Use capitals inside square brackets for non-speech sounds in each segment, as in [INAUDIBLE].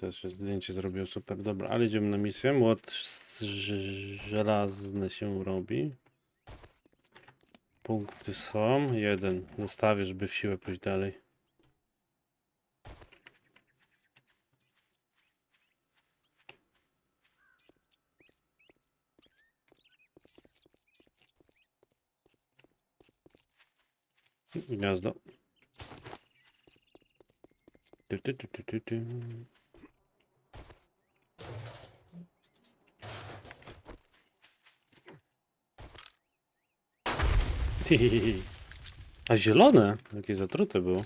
Też zdjęcie zrobił super, dobra, ale idziemy na misję. Młot żelazny się robi. Punkty są. Jeden. Zostawię, żeby w siłę pójść dalej. Gniazdo. A zielone? Jakie zatrute było.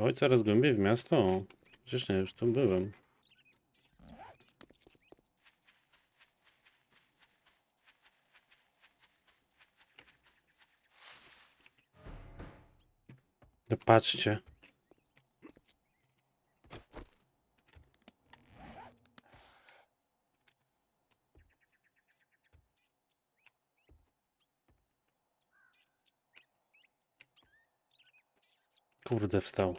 Oj, coraz głębiej w miasto. Przecież nie, już tu byłem. Patrzcie. Kurde, wstał.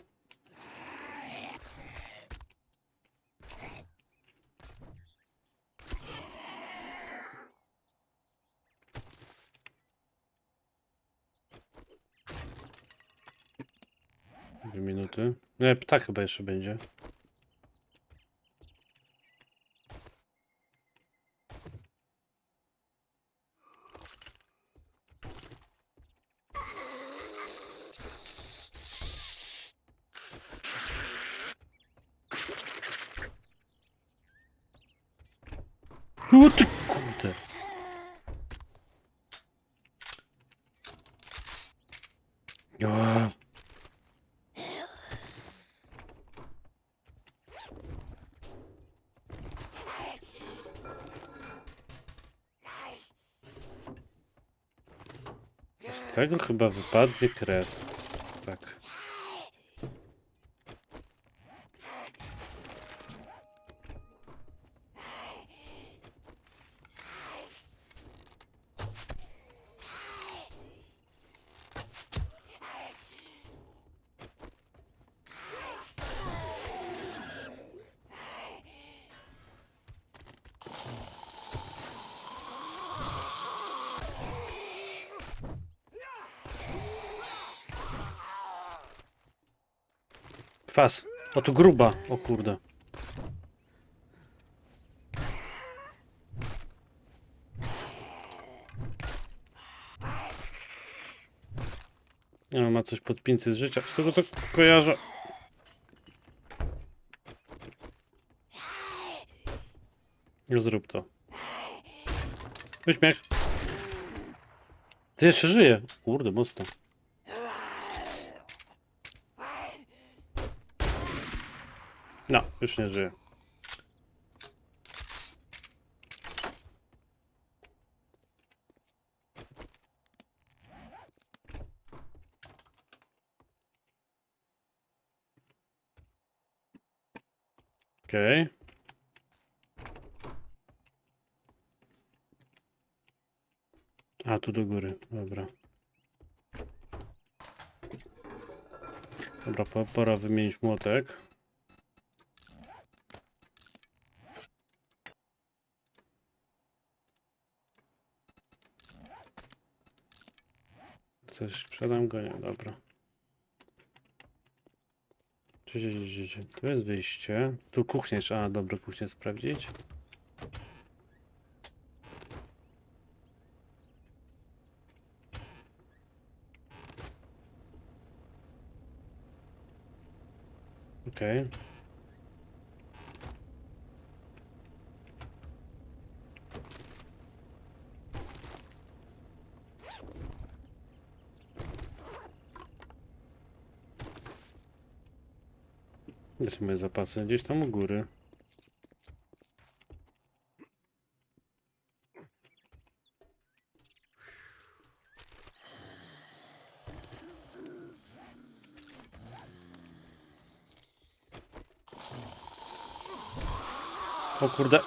Nie, ptak chyba jeszcze będzie. O ty kurde. Ja. Z tego chyba wypadnie krew. Kwas. O tu gruba. O kurde. Nie ma coś pod 500 życia. Z tego co kojarzę. No Zrób to. Uśmiech. Ty jeszcze żyje. Kurde, mocno. No, już nie żyje. Okej. A, tu do góry, dobra. Dobra, po, pora wymienić młotek. Coś sprzedam go? Nie, dobra. Tu jest wyjście. Tu kuchnię jeszcze. A, dobra, kuchnię sprawdzić. Okej. Gdzie są moje zapasy? Gdzieś tam u góry. O kurde.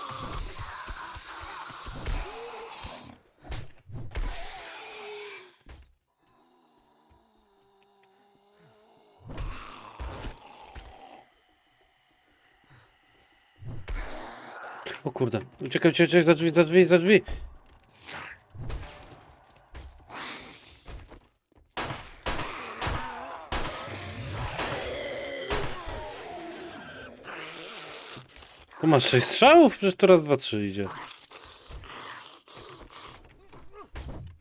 O kurde. Uciekaj, uciekaj, za drzwi, za drzwi, za drzwi. Tu masz sześć strzałów? Przecież to raz, dwa, trzy idzie.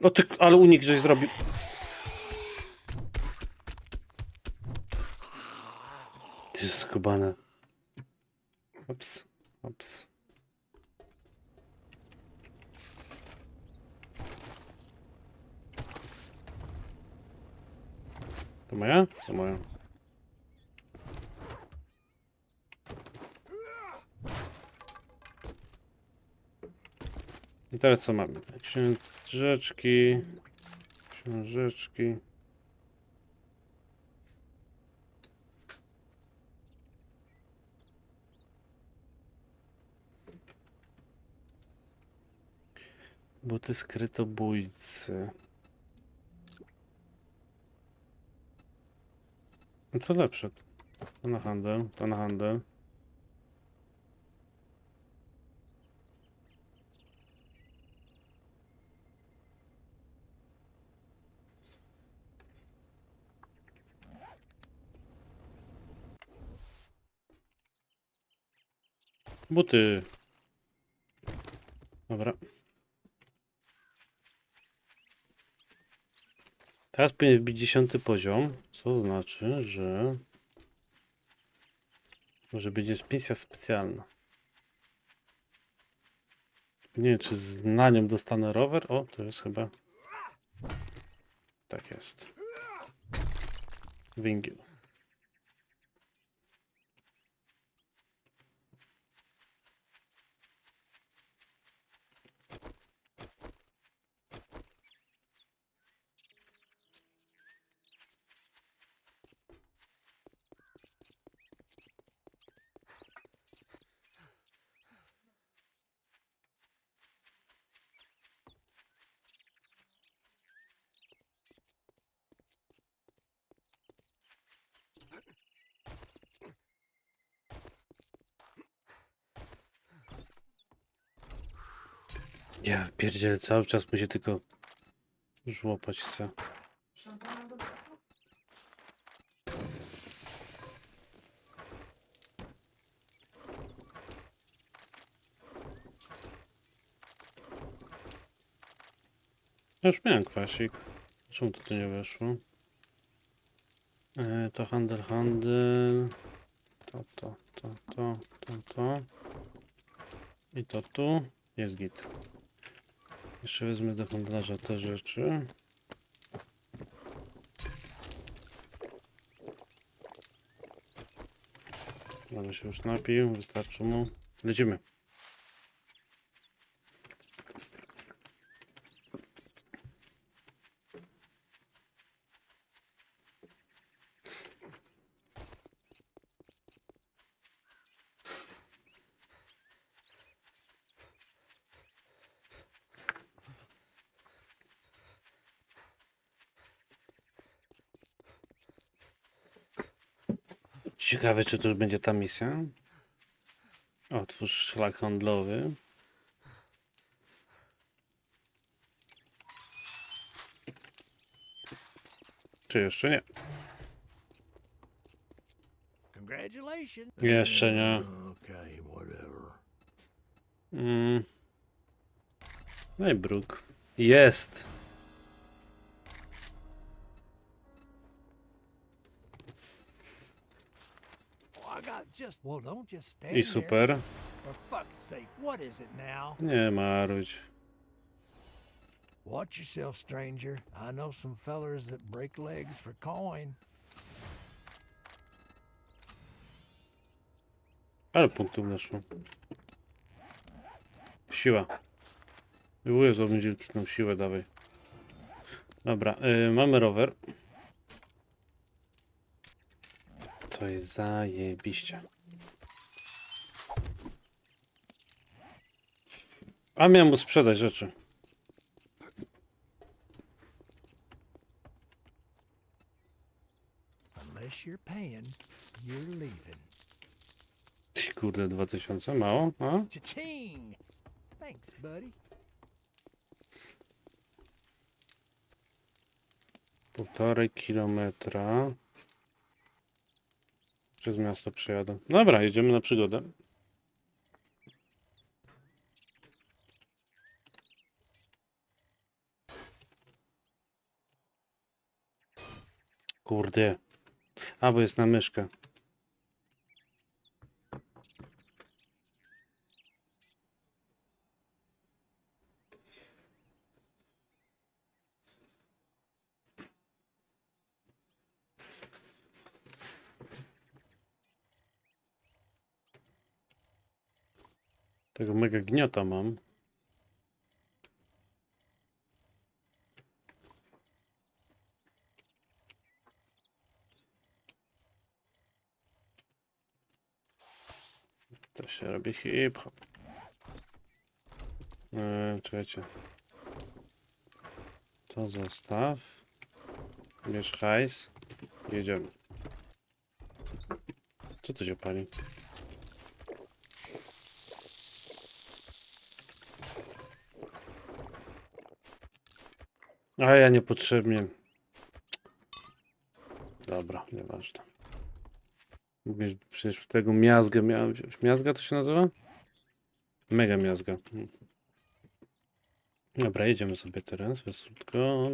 No ty, ale unik żeś zrobił. Ty skubane. Ops, ops. To moja? To moja. I teraz co mamy? Księżeczki. Książeczki. Buty skrytobójcy. No co lepsze? To na handel, to na handel. Buty. Dobra. Teraz powinien wbić dziesiąty poziom, co znaczy, że może będzie misja specjalna. Nie wiem, czy z nią dostanę rower. O, to jest chyba. Tak jest. Wingiel. Ja pierdzielę, cały czas mi się tylko żłopać chce. Ja już miałem kwasik. Czemu to tu nie weszło? E, to handel, handel. To, to, to, to, to, to. I to tu. Jest git. Jeszcze wezmę do handlarza te rzeczy. Ale się już napił, wystarczy mu. Lecimy. Ciekawe, czy to już będzie ta misja. Otwórz szlak handlowy. Czy jeszcze nie? Jeszcze nie. Mm. No i bruk. Jest! There. super. Nie marudź. Watch yourself, stranger. I know some fellers that break legs for coin. Ale punktów weszło. Siła. Wywołuję z obniżyłki tą siłę, dawaj. Dobra, y, mamy rower. Co jest zajebiście. A miałem mu sprzedać rzeczy. Unless you're paying, you're leaving. Ty Kurde, 2000, mało? A? Cha-ching! Thanks, buddy. Półtorej kilometra. Przez miasto przejadę. Dobra, jedziemy na przygodę. Kurde. A, bo jest na myszkę. Tego mega gniota mam. To się robi hip-hop. Eee, czekajcie. To zostaw. Bierz hajs. Jedziemy. Co to się pali? A ja niepotrzebnie. Dobra, nieważne. Mówisz, przecież tego miazgę miałem wziąć. Miazga to się nazywa? Mega miazga. Mm. Dobra, jedziemy sobie teraz. Wysutko.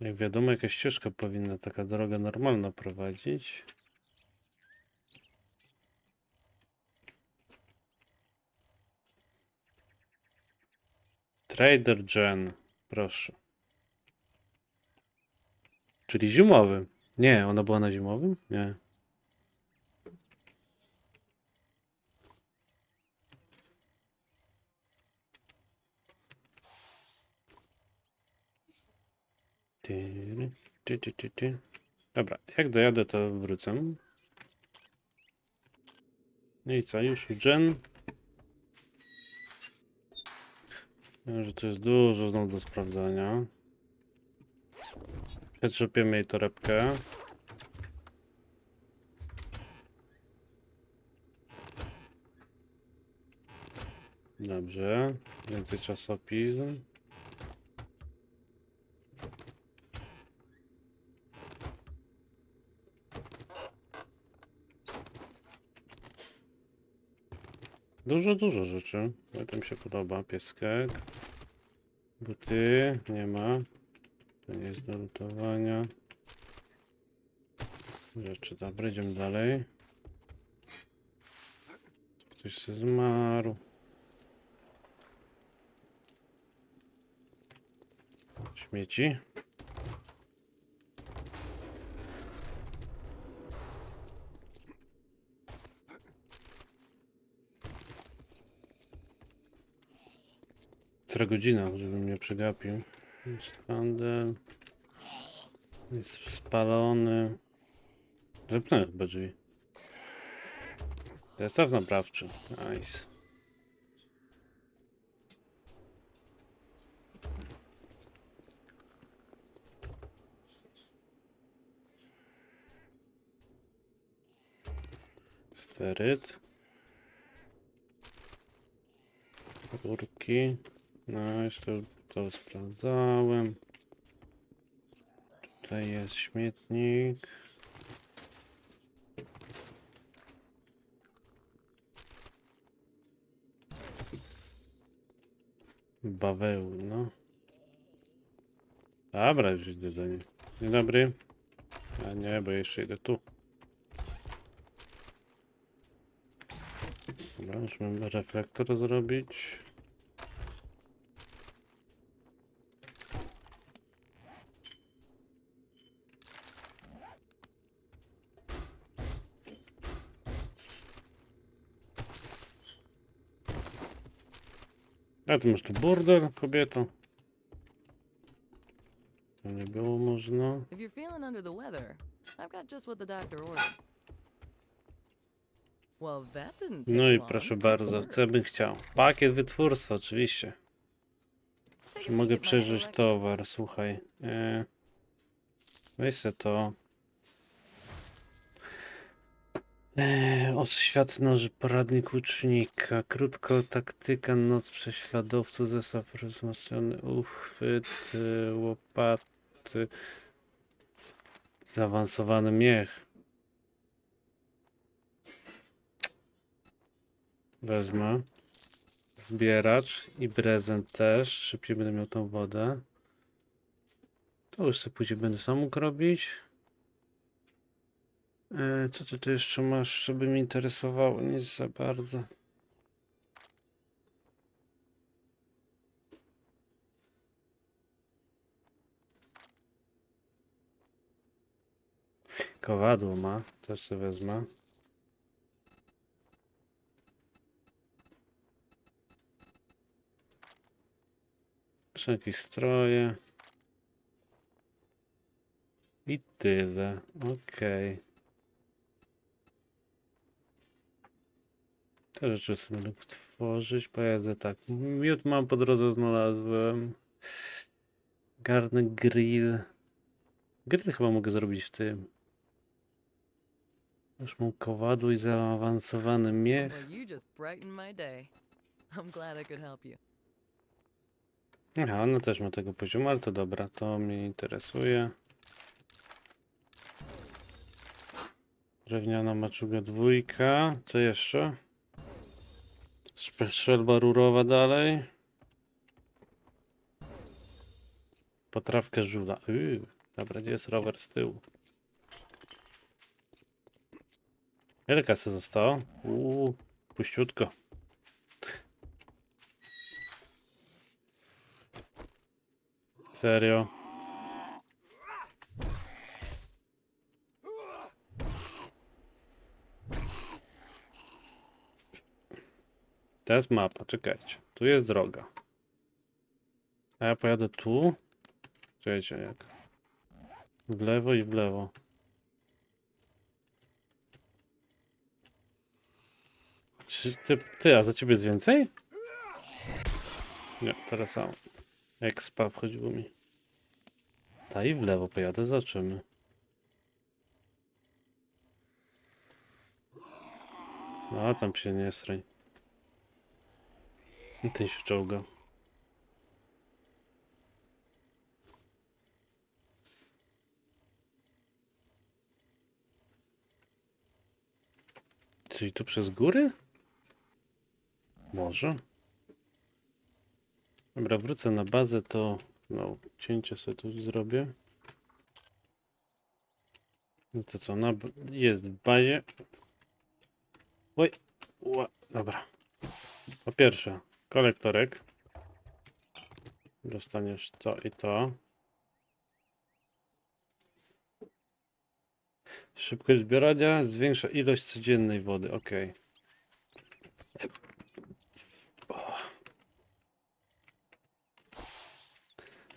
Jak wiadomo, jakaś ścieżka powinna taka droga normalna prowadzić. Trader Gen, proszę. Czyli zimowy. Nie, ona była na zimowym? Nie. Dobra, jak dojadę, to wrócę. No i co, już Gen? Wiem, że to jest dużo znowu do sprawdzania. Przetrzepiemy jej torebkę. Dobrze. Więcej czasopism. Dużo, dużo rzeczy. Ale to mi się podoba. Pieskek. Buty. Nie ma. To nie jest do lutowania. Rzeczy. Dobra, idziemy dalej. Ktoś się zmarł. Śmieci. Która godzina, żebym mnie przegapił. Jest handel. Jest spalony. Zamknąłem chyba drzwi. Zestaw naprawczy. Nice. Steryt. Rurki. No, jeszcze to sprawdzałem. Tutaj jest śmietnik. Bawełna. no. Dobra, już idę do niej. Dzień dobry. A nie, bo jeszcze idę tu. Dobra, musimy reflektor zrobić. A ty masz tu burdel, kobieto. To nie było można. If you're feeling under the weather, I've got just what the doctor ordered. Well, that didn't take No i long. proszę bardzo, co bym chciał? Pakiet wytwórstwa, oczywiście. Czy mogę przeżyć towar, słuchaj. E, weź se to. E, oświat noży, poradnik łucznika, krótko taktyka, noc prześladowców, zestaw wzmocniony, uchwyt, e, łopaty, zaawansowany miech. Wezmę. Zbieracz i prezent też. Szybciej będę miał tą wodę. To już sobie później będę sam mógł robić. E, co ty tu jeszcze masz, żeby mnie interesowało? Nic za bardzo. Kowadło ma, też sobie wezmę. Jakieś stroje. I tyle. Okej. Te rzeczy sobie będę tworzyć. Pojadę tak. Miód mam po drodze znalazłem. Garnek grill. Grill chyba mogę zrobić w tym. Już mam kowadło i zaawansowany miech. Aha, ona też ma tego poziomu, ale to dobra, to mnie interesuje. Drewniana maczuga dwójka. Co jeszcze? Strzelba rurowa dalej. Potrawkę żula. Yy, dobra, gdzie jest rower z tyłu? Ile kasy zostało? Uuu, puściutko. Serio? To jest mapa, czekajcie. Tu jest droga. A ja pojadę tu. Czekajcie, jak. W lewo i w lewo. Czy ty, ty, a za ciebie jest więcej? Nie, tyle samo. Jak spa wchodziło mi. Ta i w lewo pojadę, zobaczymy. No, tam się nie sraj. I Ten się czołga. Czyli tu przez góry? Może. Dobra, wrócę na bazę, to no, cięcie sobie tu zrobię. No to co, na, jest w bazie. Oj, ła, dobra. Po pierwsze, kolektorek. Dostaniesz to i to. Szybkość zbierania zwiększa ilość codziennej wody, ok.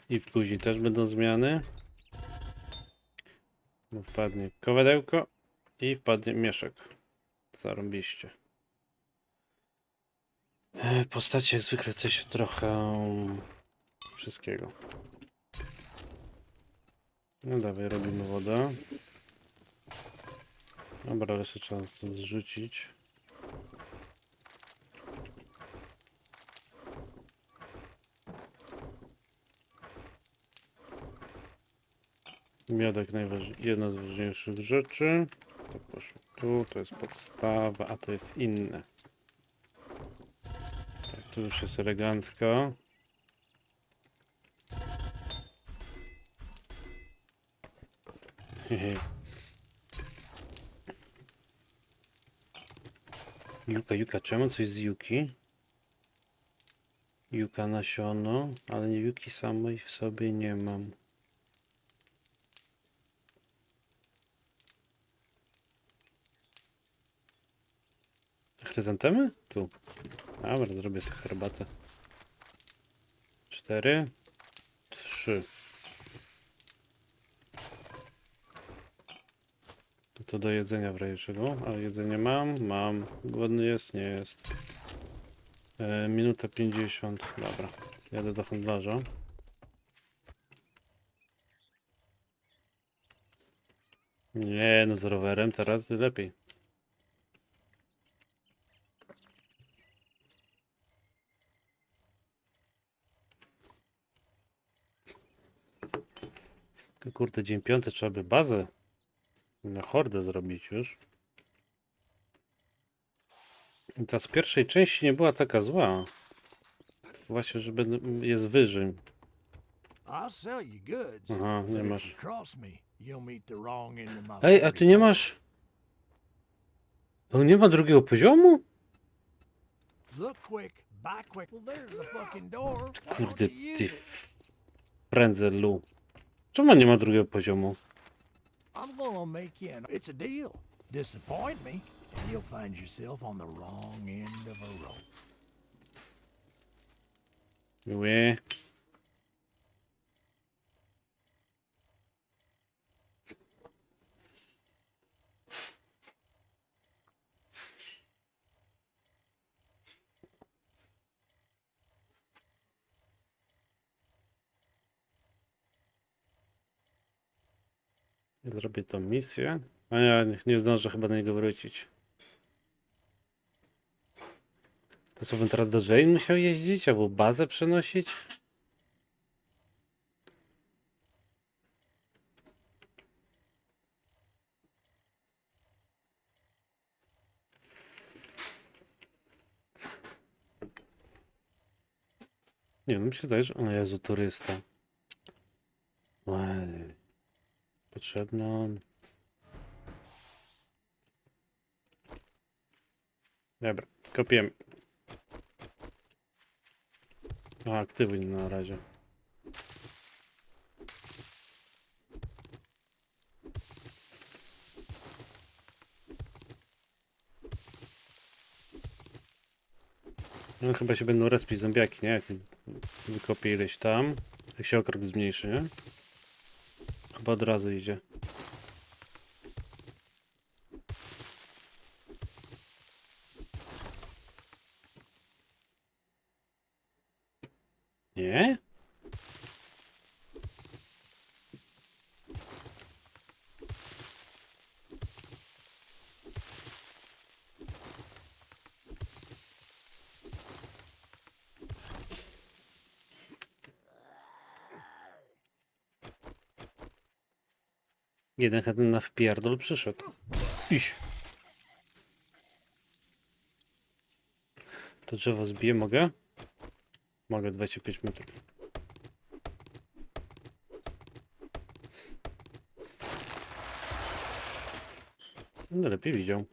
I w kuźni też będą zmiany. Wpadnie kowadełko i wpadnie mieszek. Zarąbiście. E, Postacie jak zwykle chce się trochę wszystkiego. No dawaj, robimy wodę. Dobra, ale sobie trzeba stąd zrzucić. Miodek jedna z ważniejszych rzeczy. To poszło tu, to jest podstawa, a to jest inne. Tu już jest elegancko. [LAUGHS] Juka, Juka, czemu coś z Yuki? Juka nasiono, ale Juki samej w sobie nie mam. Chryzantemy? Tu. Dobra, zrobię sobie herbatę. Cztery. Trzy. No to do jedzenia w razie czego? Ale jedzenie mam, mam. Głodny jest, nie jest. E, minuta 50. Dobra. Jadę do handlarza. Nie, no z rowerem teraz lepiej. Kurde, dzień piąty trzeba by bazę na hordę zrobić już. I ta z pierwszej części nie była taka zła. Właśnie, że będę, jest wyżej. Aha, nie masz. Ej, a ty nie 44. masz... On nie ma drugiego poziomu? Kurde, ty f- frędzel Czemu nie ma drugiego poziomu? I'm gonna make you an. It's a deal. Disappoint me, and you'll find yourself on the wrong end of a rope. Miły. Zrobię tą misję. A ja nie, zdążę chyba na niego wrócić. To co bym teraz do Jane musiał jeździć? Albo bazę przenosić? Nie, no mi się zdaje, że... O Jezu, turysta. Ej. Potrzebno... Dobra, kopiemy. A, aktywuj na razie. No chyba się będą respić zombiaki, nie? Jak wykopię ileś tam. Jak się okrąg zmniejszy, nie? Chyba od razu idzie. Nie? Jeden chętny na wpierdol przyszedł. Iś. To drzewo zbiję, mogę? Mogę 25 metrów. No lepiej widział.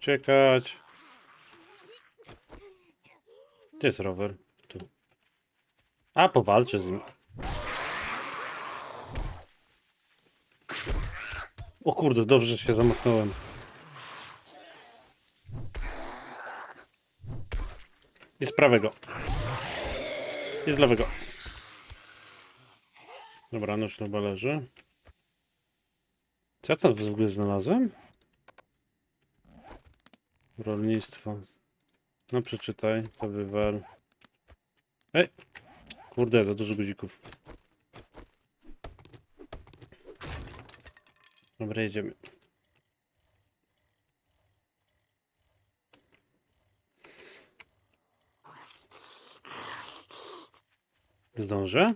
Czekać. Gdzie jest rower? A, powalczę z nim. O kurde, dobrze się zamknąłem. I z prawego. I z lewego. Dobra, nóż chyba leży. Co ja tam w ogóle znalazłem? Rolnictwo. No przeczytaj, to wywal. Ej! Kurde, za dużo guzików. Dobra, jedziemy. Zdążę?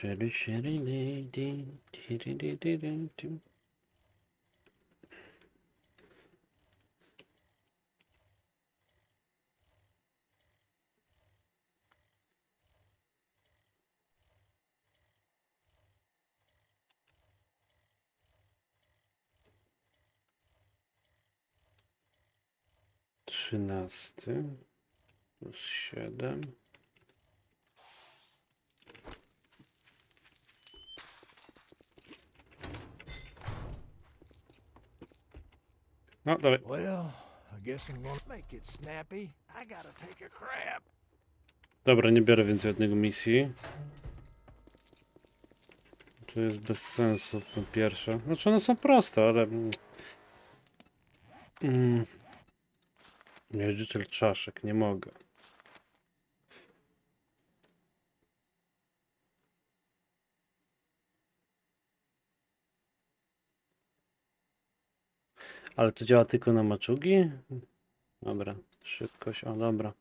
Seri seri neydi? Tiriririririm. Trzynasty siedem. A crap. Dobra, nie biorę więcej jednego misji. To jest bez sensu, to pierwsze. Znaczy one są proste, ale... mm, Mm. Mierzyciel czaszek, nie mogę. Ale to działa tylko na maczugi? Dobra, szybkość, o dobra.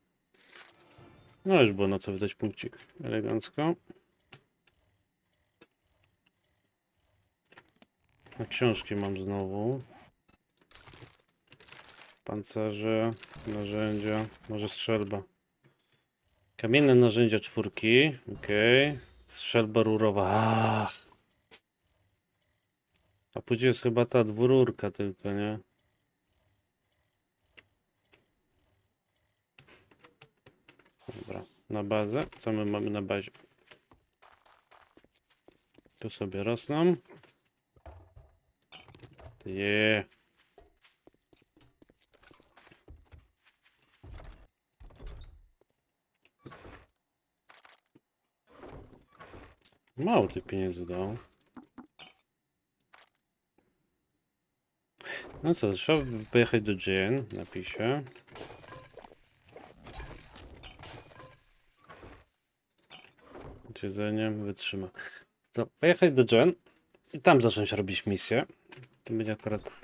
No już było na co wydać punkcik. Elegancko. A książki mam znowu. Pancerze, narzędzia, może strzelba. Kamienne narzędzia czwórki, okej. Strzelba rurowa, ach. A później jest chyba ta dwururka tylko, nie? Dobra, na bazę. Co my mamy na bazie? Tu sobie rosną. Je. Mało tych pieniędzy dał. No co, trzeba pojechać do Jane, napiszę. Jedzeniem wytrzyma. To pojechać do Jen i tam zacząć robić misję. To będzie akurat.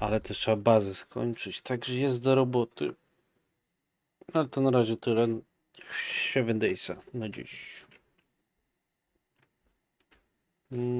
Ale też trzeba bazę skończyć. Także jest do roboty. Ale to na razie tyle. 7 daysa na dziś. Mm.